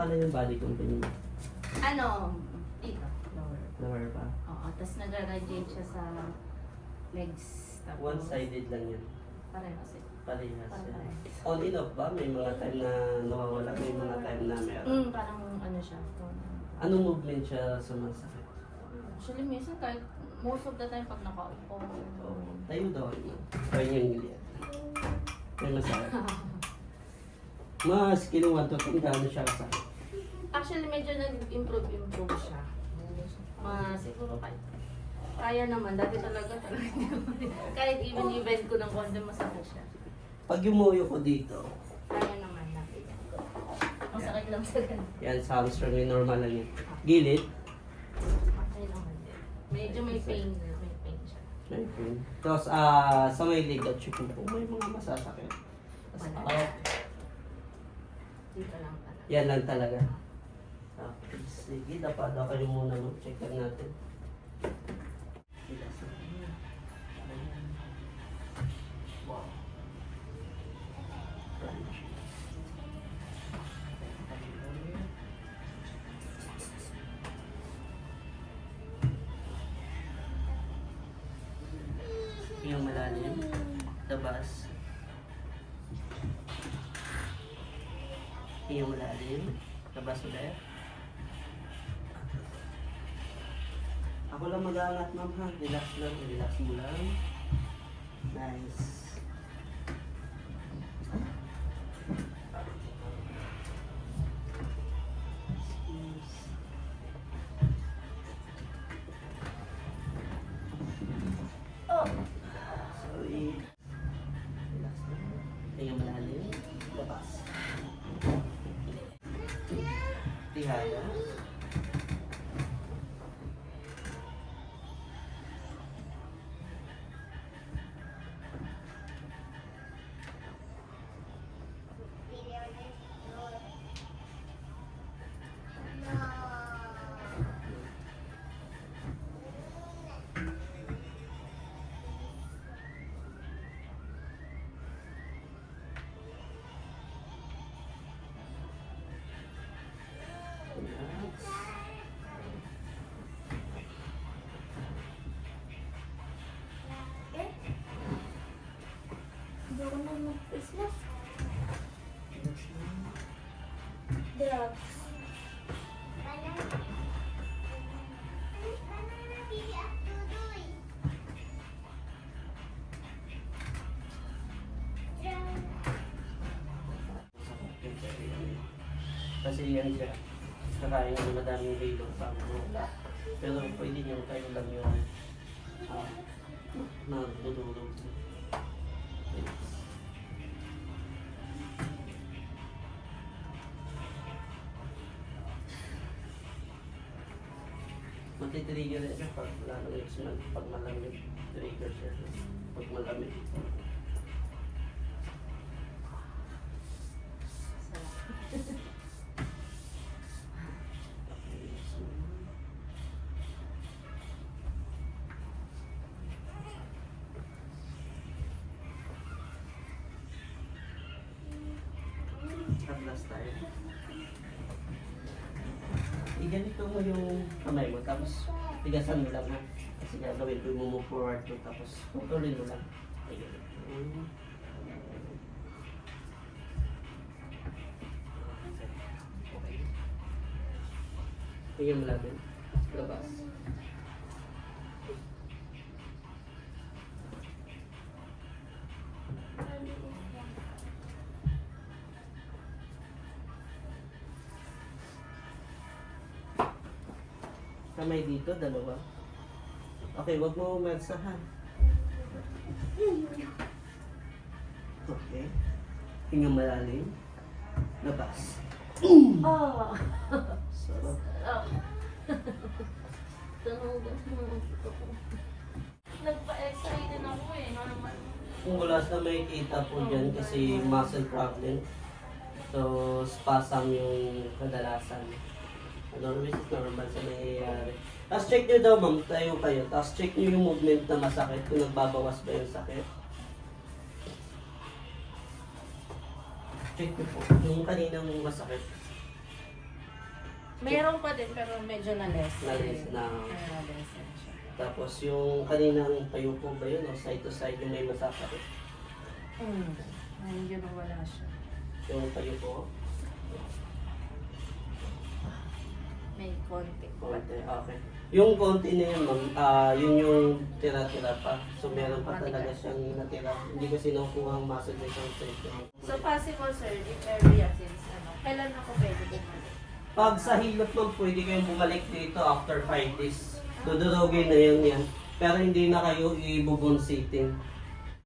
Paano yung body company mo? Ano, dito, lower. Lower pa? Oo, tapos nagra-radiate siya sa legs. Tapos, One-sided lang yun. Pareho sila. Parehas yan. Parehas. On and off ba? May mga time na nawawala, may mga time na meron. Mm, parang ano siya. Anong movement siya sumasakit? Actually, minsan kahit most of the time pag nakaupo. Oo. Tayo daw. ano? Try niyo yung ilian. May masakit. Mas kinuha to kung gaano siya kasakit. Actually, medyo nag-improve, improve siya. Mga siguro kahit kaya naman, dati talaga talaga hindi naman. Kahit even event ko ng konti, masakit siya. Pag yumuyo ko dito, Kaya naman na. Masakit lang sa ganun. yan sa hamstring, may normal lang yun. Gilid, Okay naman din. Medyo may pain, may pain siya. may pain. Tapos ah sa may leg at chicken po, may mga masasakit. Tapos out. Dito lang talaga. Yan lang talaga. Sige, dapat daw kayo muna mag-check lang natin. Wow. Crunchy. Yung malalim, labas. Yung malalim, labas ulit. Ako lang mag-aangat ma'am ha. Relax lang, relax mo lang. Nice. Squeeze. Hindi ako na mag-face mask. Drugs. Kasi yan siya. Nakain ng madaming halo sa wala. Pero pwede nyo kayo lang yung uh, nagdudulog. Matitrigger rin siya pag lalo yung smell. Pag malamig, trigger siya. Pag malamig. Atlas tayo. Iganito mo yung kamay mo, tapos tigasan mo lang ha. Kasi gagawin ko mo move forward to, tapos putulin mo lang. Ayan. Okay. Tingnan mo lang din. Labas. Kamay dito, dalawa. Okay, wag mo umersahan. Okay. Hinga malalim. Labas. Oh! Sarap. Mo. Nagpa-x-ray din ako eh. Normal. Kung wala sa may kita po dyan kasi muscle problem. So, spasm yung kadalasan. Ano, which is normal sa nangyayari. Tapos check nyo daw ma'am, tayo kayo. Tapos check nyo yung movement na masakit, kung nagbabawas ba yung sakit. Check nyo po, yung kaninang masakit. Meron pa din pero medyo na-less. Na-less na. Na-less na siya. Tapos yung kaninang kayo po ba yun? O side to side yung may masakit? Hmm. Medyo nawala siya. Yung kayo po? May konti. Konti, okay. Yung konti na yun, ma'am, ah, yun yung tira-tira pa. So, meron pa talaga siyang natira. Hindi ko sinukuha ang muscle session. So possible sir, if area since ano, kailan ako pwede bumalik? Pag sa hilot ma'am, pwede kayong bumalik dito after 5 days. Dudurogin na yun yan. Pero hindi na kayo ibubon sitting.